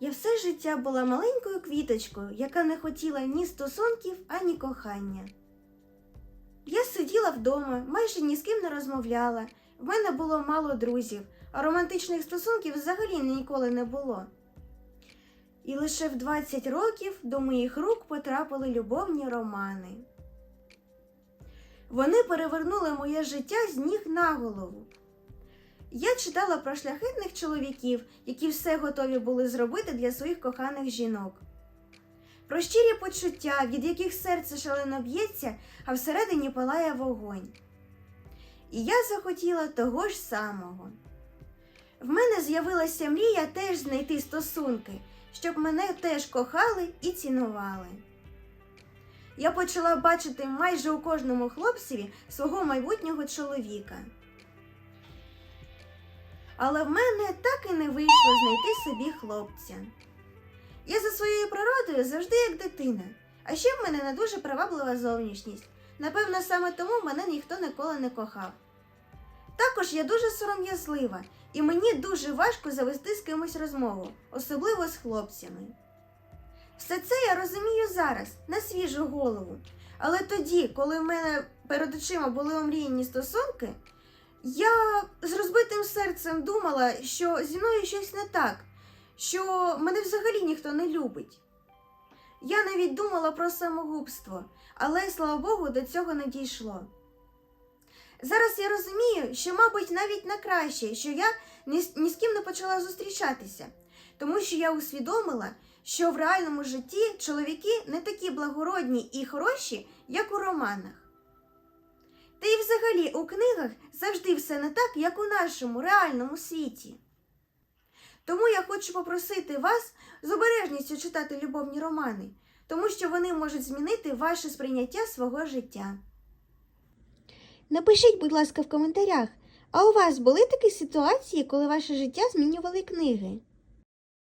Я все життя була маленькою квіточкою, яка не хотіла ні стосунків, ані кохання. Я сиділа вдома, майже ні з ким не розмовляла. В мене було мало друзів, а романтичних стосунків взагалі ніколи не було. І лише в 20 років до моїх рук потрапили любовні романи. Вони перевернули моє життя з ніг на голову. Я читала про шляхетних чоловіків, які все готові були зробити для своїх коханих жінок. Про щирі почуття, від яких серце шалено б'ється, а всередині палає вогонь. І я захотіла того ж самого. В мене з'явилася мрія теж знайти стосунки, щоб мене теж кохали і цінували. Я почала бачити майже у кожному хлопцеві свого майбутнього чоловіка. Але в мене так і не вийшло знайти собі хлопця. Я за своєю природою завжди як дитина, а ще в мене не дуже приваблива зовнішність. Напевно, саме тому мене ніхто ніколи не кохав. Також я дуже сором'язлива, і мені дуже важко завести з кимось розмову, особливо з хлопцями. Все це я розумію зараз, на свіжу голову. Але тоді, коли в мене перед очима були омріяні стосунки, я з розбитим серцем думала, що зі мною щось не так, що мене взагалі ніхто не любить. Я навіть думала про самогубство, але, слава Богу, до цього не дійшло. Зараз я розумію, що, мабуть, навіть на краще, що я ні, ні з ким не почала зустрічатися, тому що я усвідомила, що в реальному житті чоловіки не такі благородні і хороші, як у романах. Та й взагалі у книгах завжди все не так, як у нашому реальному світі. Тому я хочу попросити вас з обережністю читати любовні романи, тому що вони можуть змінити ваше сприйняття свого життя. Напишіть, будь ласка, в коментарях, а у вас були такі ситуації, коли ваше життя змінювали книги?